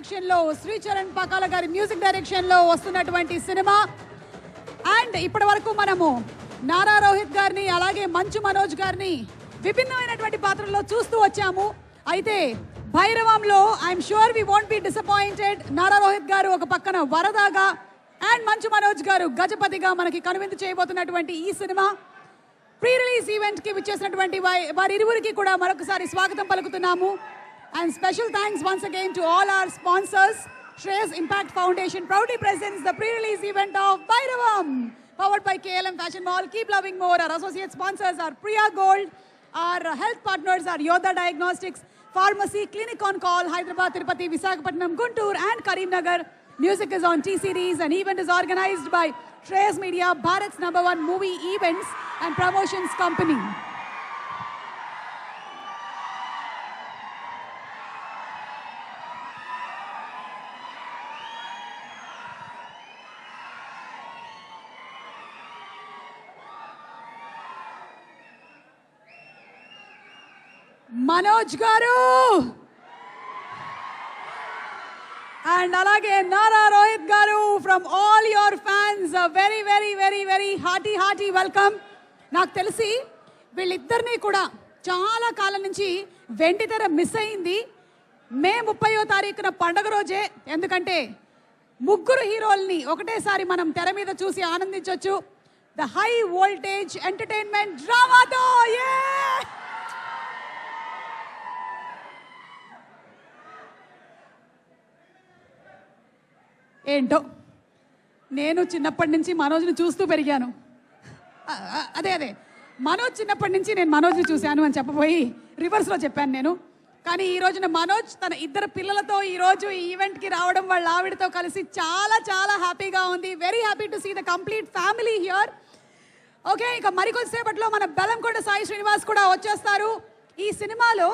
డైరెక్షన్లో శ్రీచరణ్ పకాల గారి మ్యూజిక్ డైరెక్షన్లో వస్తున్నటువంటి సినిమా. అండ్ ఇప్పటి వరకు మనము నారా రోహిత్ గారిని అలాగే మంచు మనోజ్ గారిని విభిన్నమైనటువంటి పాత్రల్లో చూస్తూ వచ్చాము. అయితే భైరవంలో I'm sure we won't be disappointed Nara Rohit garu ఒక పక్కన వరదాగా అండ్ మంచు మనోజ్ గారు గజపతిగా మనకి కనువిందు చేయబోతున్నటువంటి ఈ సినిమా. ప్రీ రిలీజ్ ఈవెంట్కి విచ్చేసినటువంటి వారి ఇరువురికి కూడా మరొకసారి స్వాగతం పలుకుతున్నాము. And special thanks once again to all our sponsors, Shreyas Impact Foundation proudly presents the pre-release event of Bhairavam, powered by KLM Fashion Mall. Keep loving more. Our associate sponsors are Priya Gold, our health partners are Yoda Diagnostics, Pharmacy, Clinic on Call, Hyderabad, Tirupati, Visakhapatnam, Guntur and Karimnagar. Music is on T-Series. An event is organized by Shreyas Media, Bharat's number one movie events and promotions company. Manoj గారు! And అలాగే Nara Rohit garu from all your fans very very very very hearty hearty welcome నాకు తెలిసి వీళ్ళిద్దరినీ కూడా చాలా కాలం నుంచి వెండితెర miss అయింది. మే ముప్పయో తారీఖున పండగ రోజే ఎందుకంటే ముగ్గురు హీరోల్ని ఒకటేసారి మనం తెర మీద చూసి ఆనందించవచ్చు ద హై వోల్టేజ్ ఎంటర్టైన్మెంట్ డ్రామాతో ఏ ఏంటో? నేను చిన్నప్పటి నుంచి మనోజ్ని చూస్తూ పెరిగాను. అదే అదే. మనోజ్ చిన్నప్పటి నుంచి నేను మనోజ్ని చూశాను అని చెప్పబోయి రివర్స్లో చెప్పాను నేను. కానీ ఈ రోజున మనోజ్ తన ఇద్దరు పిల్లలతో ఈరోజు ఈ ఈవెంట్కి రావడం వాళ్ళ ఆవిడతో కలిసి చాలా చాలా హ్యాపీగా ఉంది. Very happy to see the complete family here okay ఇక మరికొద్దిసేపట్లో మన బెలంకొండ సాయి శ్రీనివాస్ కూడా వచ్చేస్తారు. ఈ సినిమాలో